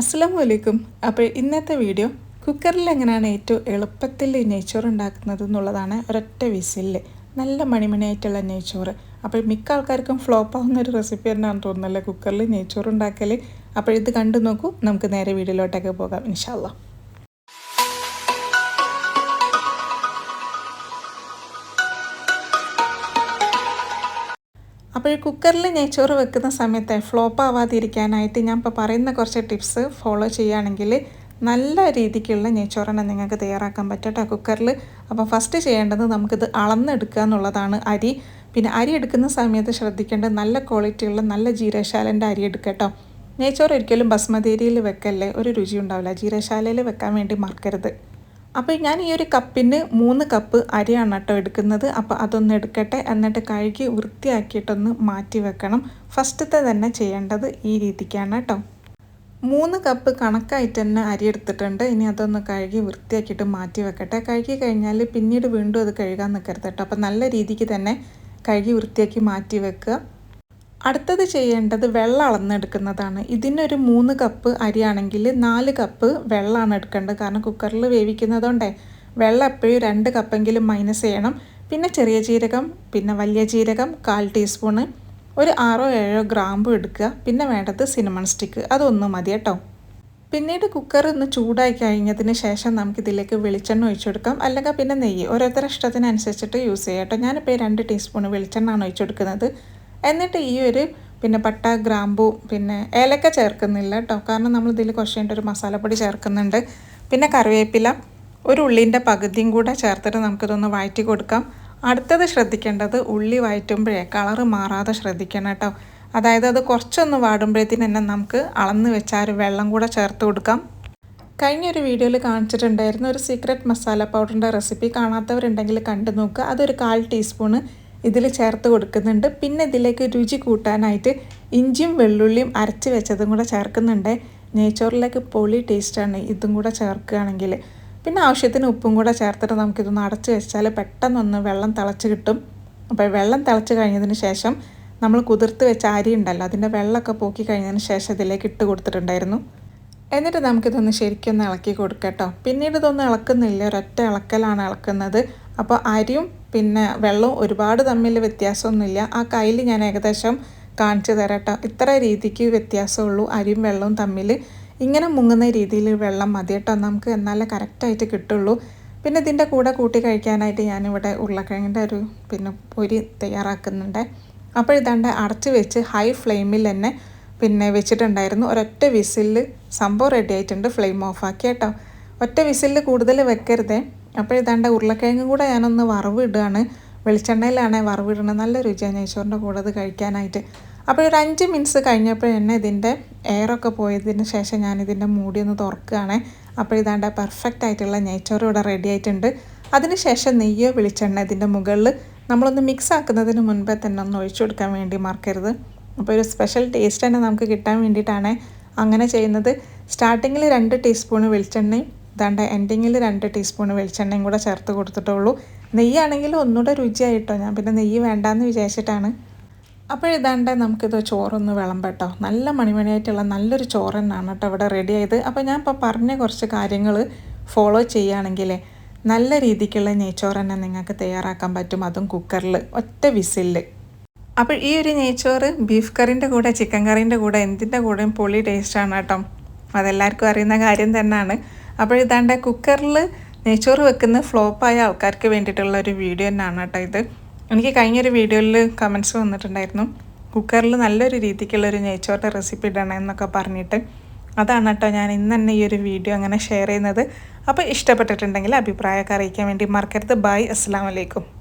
അസ്സലാമു അലൈക്കും. അപ്പോൾ ഇന്നത്തെ വീഡിയോ കുക്കറിൽ എങ്ങനെയാണ് ഏറ്റവും എളുപ്പത്തിൽ നെയ്ച്ചോർ ഉണ്ടാക്കുന്നത് എന്നുള്ളതാണ് ഒരൊറ്റ വിസിലിൽ. നല്ല മണിമണിയായിട്ടുള്ള നെയ്ച്ചോറ്. അപ്പോൾ മിക്ക ആൾക്കാർക്കും ഫ്ലോപ്പ് ആവുന്ന ഒരു റെസിപ്പി തന്നെയാണ് തോന്നുന്നല്ലേ കുക്കറിൽ നെയ്ച്ചോറ് ഉണ്ടാക്കൽ അപ്പോൾ ഇത് കണ്ടു നോക്കൂ. നമുക്ക് നേരെ വീഡിയോയിലോട്ടൊക്കെ പോകാം. ഇൻഷാല്ലാ അപ്പോൾ ഈ കുക്കറിൽ നെയ്ച്ചോറ് വെക്കുന്ന സമയത്ത് ഫ്ലോപ്പ് ആവാതിരിക്കാനായിട്ട് ഞാൻ ഇപ്പോൾ പറയുന്ന കുറച്ച് ടിപ്സ് ഫോളോ ചെയ്യുകയാണെങ്കിൽ നല്ല രീതിക്കുള്ള നെയ്ച്ചോറാണ് നിങ്ങൾക്ക് തയ്യാറാക്കാൻ പറ്റട്ടെ കുക്കറിൽ. അപ്പോൾ ഫസ്റ്റ് ചെയ്യേണ്ടത് നമുക്കിത് അളന്നെടുക്കുക എന്നുള്ളതാണ് അരി. പിന്നെ അരി എടുക്കുന്ന സമയത്ത് ശ്രദ്ധിക്കേണ്ട നല്ല ക്വാളിറ്റിയുള്ള നല്ല ജീരശാലന്റെ അരി എടുക്കുക കേട്ടോ. നെയ്ച്ചോറ് ഒരിക്കലും ബസ്മതി വെക്കല്ലേ? ഒരു രുചി ഉണ്ടാവില്ല. ജീരശാലയിൽ വെക്കാൻ വേണ്ടി മറക്കരുത്. അപ്പോൾ ഞാൻ ഈ ഒരു കപ്പിന് മൂന്ന് കപ്പ് അരിയാണ് കേട്ടോ എടുക്കുന്നത്. അപ്പോൾ അതൊന്ന് എടുക്കട്ടെ. എന്നിട്ട് കഴുകി വൃത്തിയാക്കിയിട്ടൊന്ന് മാറ്റി വെക്കണം. ഫസ്റ്റത്തെ തന്നെ ചെയ്യേണ്ടത് ഈ രീതിക്കാണ് കേട്ടോ. മൂന്ന് കപ്പ് കണക്കായിട്ട് തന്നെ അരി എടുത്തിട്ടുണ്ട്. ഇനി അതൊന്ന് കഴുകി വൃത്തിയാക്കിയിട്ട് മാറ്റി വെക്കട്ടെ. കഴുകി കഴിഞ്ഞാൽ പിന്നീട് വീണ്ടും അത് കഴുകാൻ നിൽക്കരുത് കേട്ടോ. അപ്പോൾ നല്ല രീതിക്ക് തന്നെ കഴുകി വൃത്തിയാക്കി മാറ്റി വെക്കുക. അടുത്തത് ചെയ്യേണ്ടത് വെള്ളം അളന്നെടുക്കുന്നതാണ്. ഇതിനൊരു മൂന്ന് കപ്പ് അരിയാണെങ്കിൽ നാല് കപ്പ് വെള്ളമാണ് എടുക്കേണ്ടത്. കാരണം കുക്കറിൽ വേവിക്കുന്നതുകൊണ്ടേ വെള്ളം എപ്പോഴും രണ്ട് കപ്പെങ്കിലും മൈനസ് ചെയ്യണം. പിന്നെ ചെറിയ ജീരകം പിന്നെ വലിയ ജീരകം കാൽ ടീസ്പൂണ് ഒരു ആറോ ഏഴോ ഗ്രാമ്പും എടുക്കുക. പിന്നെ വേണ്ടത് സിനമൺ സ്റ്റിക്ക് അതൊന്നും മതി കേട്ടോ. പിന്നീട് കുക്കർ ഒന്ന് ചൂടായി കഴിഞ്ഞതിന് ശേഷം നമുക്കിതിലേക്ക് വെളിച്ചെണ്ണ ഒഴിച്ചു കൊടുക്കാം. അല്ലെങ്കിൽ പിന്നെ നെയ്യ്. ഓരോരുത്തരുടെ ഇഷ്ടത്തിനനുസരിച്ചിട്ട് യൂസ് ചെയ്യാം കേട്ടോ. ഞാനിപ്പോൾ രണ്ട് ടീസ്പൂൺ വെളിച്ചെണ്ണയാണ് ഒഴിച്ചു കൊടുക്കുന്നത്. എന്നിട്ട് ഈ ഒരു പിന്നെ പട്ട ഗ്രാമ്പു പിന്നെ ഏലക്ക ചേർക്കുന്നില്ല കേട്ടോ കാരണം നമ്മൾ ഇതിൽ കുറച്ച് ഒരു മസാലപ്പൊടി ചേർക്കുന്നുണ്ട്. പിന്നെ കറിവേപ്പില ഒരു ഉള്ളിന്റെ പകുതിയും കൂടെ ചേർത്തിട്ട് നമുക്കിതൊന്ന് വഴറ്റി കൊടുക്കാം. അടുത്തത് ശ്രദ്ധിക്കേണ്ടത് ഉള്ളി വഴറ്റുമ്പോഴേ കളറ് മാറാതെ ശ്രദ്ധിക്കണം കേട്ടോ അതായത് അത് കുറച്ചൊന്ന് വാടുമ്പോഴത്തേന് തന്നെ നമുക്ക് അളന്ന് വെച്ചാൽ ഒരു വെള്ളം കൂടെ ചേർത്ത് കൊടുക്കാം. കഴിഞ്ഞൊരു വീഡിയോയിൽ കാണിച്ചിട്ടുണ്ടായിരുന്നു ഒരു സീക്രട്ട് മസാല പൗഡറിന്റെ റെസിപ്പി കാണാത്തവരുണ്ടെങ്കിൽ കണ്ടു നോക്കുക അതൊരു കാൽ ടീസ്പൂണ് ഇതിൽ ചേർത്ത് കൊടുക്കുന്നുണ്ട്. പിന്നെ ഇതിലേക്ക് രുചി കൂട്ടാനായിട്ട് ഇഞ്ചിയും വെള്ളുള്ളിയും അരച്ച് വെച്ചതും കൂടെ ചേർക്കുന്നുണ്ട്. നെയ്ച്ചോറിലേക്ക് പൊളി ടേസ്റ്റാണ് ഇതും കൂടെ ചേർക്കുകയാണെങ്കിൽ. പിന്നെ ആവശ്യത്തിന് ഉപ്പും കൂടെ ചേർത്തിട്ട് നമുക്കിതൊന്ന് അടച്ച് വെച്ചാൽ പെട്ടെന്നൊന്ന് വെള്ളം തിളച്ച് കിട്ടും. അപ്പോൾ വെള്ളം തിളച്ച് കഴിഞ്ഞതിന് ശേഷം നമ്മൾ കുതിർത്ത് വെച്ച അരി ഉണ്ടല്ലോ അതിന്റെ വെള്ളമൊക്കെ പോക്കി കഴിഞ്ഞതിന് ശേഷം ഇതിലേക്ക് ഇട്ട് കൊടുത്തിട്ടുണ്ടായിരുന്നു. എന്നിട്ട് നമുക്കിതൊന്ന് ശരിക്കൊന്ന് ഇളക്കി കൊടുക്കാം കേട്ടോ. പിന്നീട് ഇതൊന്നും ഇളക്കുന്നില്ല ഒരൊറ്റ ഇളക്കലാണ് ഇളക്കുന്നത്. അപ്പോൾ അരിയും പിന്നെ വെള്ളവും ഒരുപാട് തമ്മിൽ വ്യത്യാസമൊന്നുമില്ല. ആ കയ്യിൽ ഞാൻ ഏകദേശം കാണിച്ചു തരട്ടോ. ഇത്ര രീതിക്ക് വ്യത്യാസമുള്ളൂ. അരിയും വെള്ളവും തമ്മിൽ ഇങ്ങനെ മുങ്ങുന്ന രീതിയിൽ വെള്ളം മതി കേട്ടോ നമുക്ക് എന്നാലേ കറക്റ്റായിട്ട് കിട്ടുള്ളൂ. പിന്നെ ഇതിന്റെ കൂടെ കൂട്ടി കഴിക്കാനായിട്ട് ഞാനിവിടെ ഉരുളക്കിഴങ്ങിന്റെ ഒരു പിന്നെ പൊരി തയ്യാറാക്കുന്നുണ്ട്. അപ്പോൾ ഇതാണ്ട് അടച്ച് വെച്ച് ഹൈ ഫ്ലെയിമിൽ തന്നെ പിന്നെ വെച്ചിട്ടുണ്ടായിരുന്നു. ഒരൊറ്റ വിസിലിൽ സംഭവം റെഡി ആയിട്ടുണ്ട്. ഫ്ലെയിം ഓഫാക്കി കേട്ടോ. ഒറ്റ വിസിലിൽ കൂടുതൽ വെക്കരുതേ. അപ്പോൾ ഇതാണ്ട് ഉരുളക്കിഴങ്ങും കൂടെ ഞാനൊന്ന് വറവ് ഇടുകയാണ് വെളിച്ചെണ്ണയിലാണ് വറവ് ഇടുന്നത് നല്ല രുചിയാണ് നെയ്ച്ചോറിന്റെ കൂടെ അത് കഴിക്കാനായിട്ട്. അപ്പോൾ ഒരു അഞ്ച് മിനിറ്റ്സ് കഴിഞ്ഞപ്പോൾ തന്നെ ഇതിന്റെ എയറൊക്കെ പോയതിന് ശേഷം ഞാൻ ഇതിന്റെ മൂടി ഒന്ന് തുറക്കുകയാണ്. അപ്പോൾ ഇതാണ്ട് പെർഫെക്റ്റ് ആയിട്ടുള്ള നെയ്ച്ചോറ് ഇവിടെ റെഡി ആയിട്ടുണ്ട്. അതിനുശേഷം നെയ്യോ വെളിച്ചെണ്ണ ഇതിന്റെ മുകളിൽ നമ്മളൊന്ന് മിക്സ് ആക്കുന്നതിന് മുൻപേ തന്നെ ഒന്ന് ഒഴിച്ചു കൊടുക്കാൻ വേണ്ടി മറക്കരുത്. അപ്പോൾ ഒരു സ്പെഷ്യൽ ടേസ്റ്റ് തന്നെ നമുക്ക് കിട്ടാൻ വേണ്ടിയിട്ടാണ് അങ്ങനെ ചെയ്യുന്നത്. സ്റ്റാർട്ടിങ്ങിൽ രണ്ട് ടീസ്പൂണ് വെളിച്ചെണ്ണയും ഇതാണ്ട് എൻഡിങ്ങിൽ രണ്ട് ടീസ്പൂൺ വെളിച്ചെണ്ണയും കൂടെ ചേർത്ത് കൊടുത്തിട്ടുള്ളൂ നെയ്യാണെങ്കിൽ ഒന്നുകൂടെ രുചിയായിട്ടോ? ഞാൻ പിന്നെ നെയ്യ് വേണ്ടാന്ന് വിചാരിച്ചിട്ടാണ്. അപ്പോൾ ഇതാണ്ട് നമുക്കിത് ചോറൊന്ന് വിളമ്പട്ടോ. നല്ല മണിമണിയായിട്ടുള്ള നല്ലൊരു ചോറ് തന്നെയാണ് കേട്ടോ ഇവിടെ റെഡി ആയത് അപ്പോൾ ഞാൻ ഇപ്പോൾ പറഞ്ഞ കുറച്ച് കാര്യങ്ങൾ ഫോളോ ചെയ്യുകയാണെങ്കിൽ നല്ല രീതിക്കുള്ള നെയ്ച്ചോറ് തന്നെ നിങ്ങൾക്ക് തയ്യാറാക്കാൻ പറ്റും. അതും കുക്കറിൽ ഒറ്റ വിസിലിൽ. അപ്പോൾ ഈ ഒരു നെയ്ച്ചോറ് ബീഫ് കറിന്റെ കൂടെ ചിക്കൻ കറീന്റെ കൂടെ എന്തിന്റെ കൂടെയും പൊളി ടേസ്റ്റാണ് കേട്ടോ. അതെല്ലാവർക്കും അറിയുന്ന കാര്യം തന്നെയാണ്. അപ്പോൾ ഇതാണ്ട് കുക്കറിൽ നെയ്ച്ചോറ് വെക്കുന്ന ഫ്ലോപ്പായ ആൾക്കാർക്ക് വേണ്ടിയിട്ടുള്ള ഒരു വീഡിയോ തന്നെയാണ് കേട്ടോ ഇത്. എനിക്ക് കഴിഞ്ഞൊരു വീഡിയോയിൽ കമൻസ് വന്നിട്ടുണ്ടായിരുന്നു. കുക്കറിൽ നല്ലൊരു രീതിക്കുള്ള ഒരു നെയ്ച്ചോറിന്റെ റെസിപ്പി ഇടണം എന്നൊക്കെ പറഞ്ഞിട്ട്. അതാണ് കേട്ടോ ഞാൻ ഇന്ന് തന്നെ ഈ ഒരു വീഡിയോ അങ്ങനെ ഷെയർ ചെയ്യുന്നത്. അപ്പോൾ ഇഷ്ടപ്പെട്ടിട്ടുണ്ടെങ്കിൽ അഭിപ്രായമൊക്കെ അറിയിക്കാൻ വേണ്ടി മറക്കരുത്. ബൈ അസ്സാം വലൈക്കും